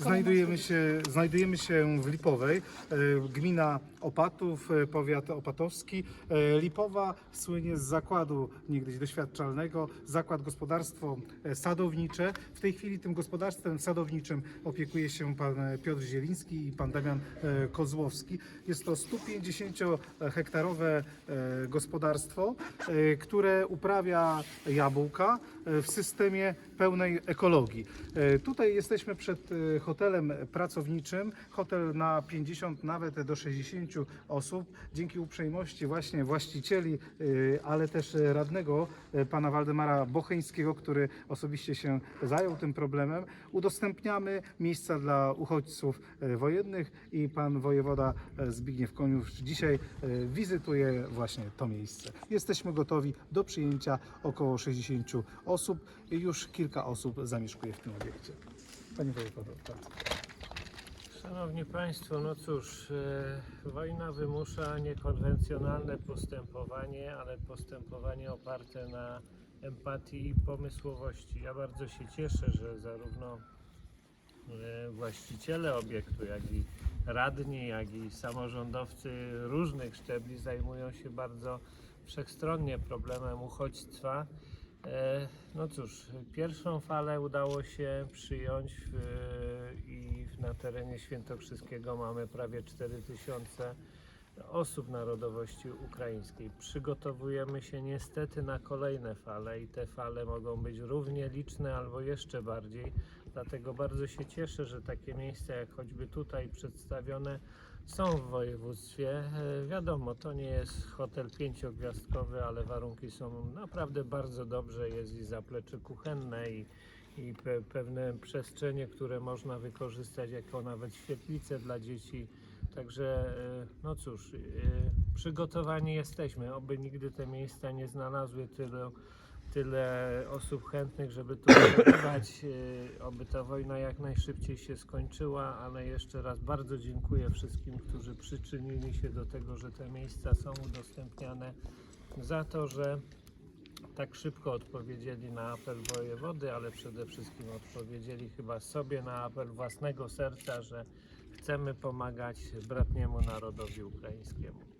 Znajdujemy się, znajdujemy się w Lipowej, e, gmina Opatów, e, powiat opatowski. E, Lipowa słynie z zakładu niegdyś doświadczalnego, zakład gospodarstwo sadownicze. W tej chwili tym gospodarstwem sadowniczym opiekuje się pan Piotr Zieliński i pan Damian Kozłowski. Jest to 150-hektarowe e, gospodarstwo, które uprawia jabłka w systemie pełnej ekologii. Tutaj jesteśmy przed e, hotelem pracowniczym, hotel na 50, nawet do 60 osób. Dzięki uprzejmości właśnie właścicieli, e, ale też radnego e, pana Waldemara Bocheńskiego, który osobiście się zajął tym problemem, udostępniamy miejsca dla uchodźców wojennych i pan wojewoda Zbigniew Koniusz dzisiaj wizytuje właśnie to miejsce. Jesteśmy gotowi do przyjęcia około 60 osób już kilka osób zamieszkuje w tym obiekcie. Panie wojewodo, bardzo. Szanowni Państwo, no cóż, e, wojna wymusza niekonwencjonalne postępowanie, ale postępowanie oparte na empatii i pomysłowości. Ja bardzo się cieszę, że zarówno e, właściciele obiektu, jak i radni, jak i samorządowcy różnych szczebli zajmują się bardzo wszechstronnie problemem uchodźstwa. E, No cóż, pierwszą falę udało się przyjąć w, i na terenie Świętokrzyskiego mamy prawie 4000 osób narodowości ukraińskiej. Przygotowujemy się niestety na kolejne fale i te fale mogą być równie liczne albo jeszcze bardziej. Dlatego bardzo się cieszę, że takie miejsca jak choćby tutaj przedstawione są w województwie. E, Wiadomo, to nie jest hotel pięciogwiazdkowy, ale warunki są naprawdę bardzo dobrze. Jest i zaplecze kuchenne i, i pe, pewne przestrzenie, które można wykorzystać jako nawet świetlice dla dzieci. Także, e, no cóż, e, przygotowani jesteśmy. Oby nigdy te miejsca nie znalazły tyle, tyle osób chętnych, żeby tu przebywać. E, Oby ta wojna jak najszybciej się skończyła, ale jeszcze raz bardzo dziękuję wszystkim, którzy przyczynili się do tego, że te miejsca są udostępniane, za to, że tak szybko odpowiedzieli na apel wojewody, ale przede wszystkim odpowiedzieli chyba sobie na apel własnego serca, że chcemy pomagać bratniemu narodowi ukraińskiemu.